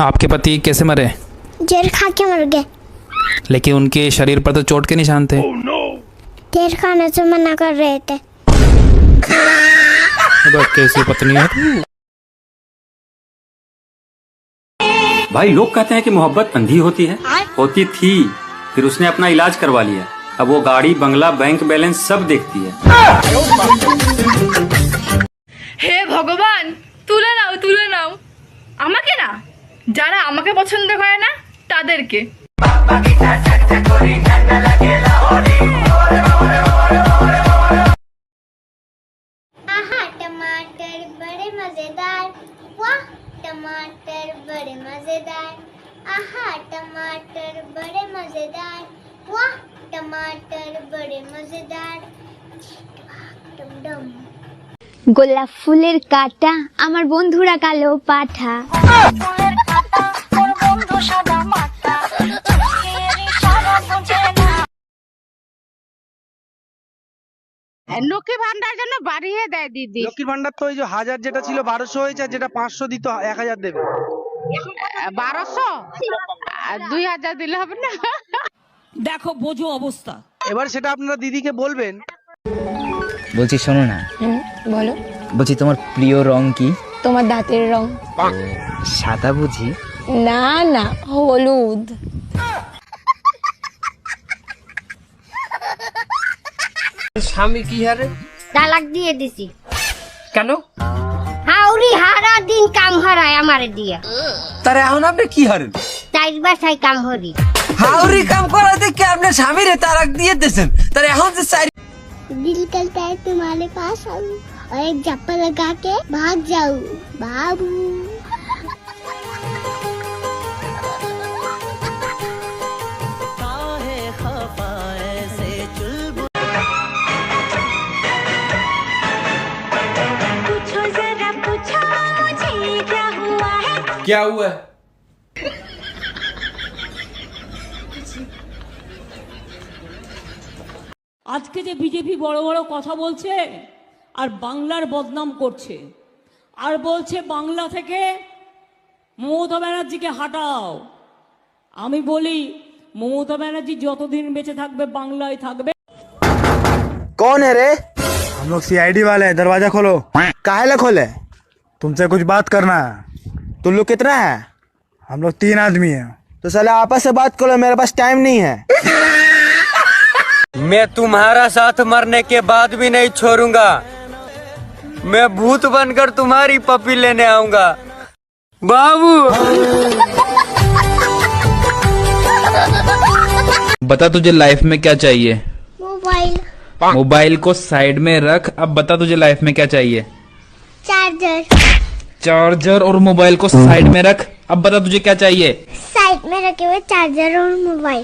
आपके पति कैसे मरे? जहर खा के मर गए। लेकिन उनके शरीर पर तो चोट के निशान थे। oh, जहर खाने से मना कर रहे थे। कैसी पत्नी? है भाई लोग कहते हैं कि मोहब्बत अंधी होती है। हाँ। होती थी फिर उसने अपना इलाज करवा लिया। अब वो गाड़ी बंगला बैंक बैलेंस सब देखती है। हे भगवान যারা আমাকে পছন্দ করে না তাদেরকে आहा टमाटर बड़े मजेदार वाह टमाटर बड़े मजेदार आहा टमाटर बड़े मजेदार वाह टमाटर बड़े मजेदार डम डम গোলাপ ফুলের কাটা আমার বন্ধুরা কালো পাঠা লক্ষ্মী ভান্ডার জন্য বাড়িয়ে দেয় দিদি। লক্ষ্মীর ভান্ডার তো ওই যে হাজার যেটা ছিল বারোশো হয়েছে আর যেটা পাঁচশো দিত এক হাজার দেবে। বারোশো? দুই হাজার দিলে হবে না? দেখো বোঝো অবস্থা। এবার সেটা আপনারা দিদিকে বলবেন। বলছি শোনো না। বলো। বলছি তোমার প্রিয় রং কি? তোমার দাঁতের রং। সাদা বুঝি? না না হলুদ। স্বামী কি হারে তালাক দিয়ে দিছি কেন হাউরি হারা দিন কাম হারায় আমারে দিয়া তার এখন আপনি কি হারেন চাইর বাসায় কাম হরি হাউরি কাম করা দেখে আপনি স্বামীরে তারাক দিয়ে দিয়েছেন তার এখন যে চাই दिल करता है तुम्हारे पास आऊं और एक जप्पा लगा के भाग जाऊं बाबू क्या हुआ আজকে যে বিজেপি বড় বড় কথা বলছে আর বাংলার বদনাম করছে আর বলছে বাংলা থেকে মমতা ব্যানার্জিকে হাঁটাও আমি বলি মমতা ব্যানার্জি যতদিন বেঁচে থাকবে বাংলায় থাকবে कौन है रे हम लोग सीआईडी वाले हैं दरवाजा खोलो काहे खोले तुमसे कुछ बात करना है तुम लोग कितना है? हम लोग तीन आदमी हैं। तो साले आपस से बात करो मेरे पास टाइम नहीं है। मैं तुम्हारा साथ मरने के बाद भी नहीं छोड़ूँगा। मैं भूत बनकर तुम्हारी पपी लेने आऊँगा। बाबू! बता तुझे लाइफ में क्या चाहिए? मोबाइल मोबाइल को साइड में रख अब बता तुझे लाइफ में क्या चाहिए? चार्जर चार्जर और मोबाइल को साइड में रख अब बता तुझे क्या चाहिए साइड में रखे हुए चार्जर और मोबाइल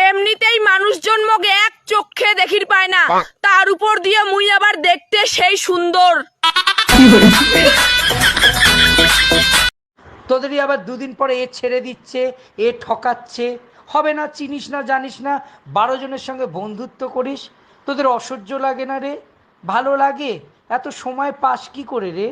এমনিতেই মানুষ জন্মকে এক চোখে দেখির পায় না তার উপর দিয়ে মুই আবার দেখতে সেই সুন্দর তোদেরই আবার দুদিন পরে এ ছেড়ে দিচ্ছে এ ঠকাচ্ছে হবে না চিনিস না জানিস না বারো জনের সঙ্গে বন্ধুত্ব করিস তোদের অসহ্য লাগে না রে ভালো লাগে? এত সময় পাস কি করে রে?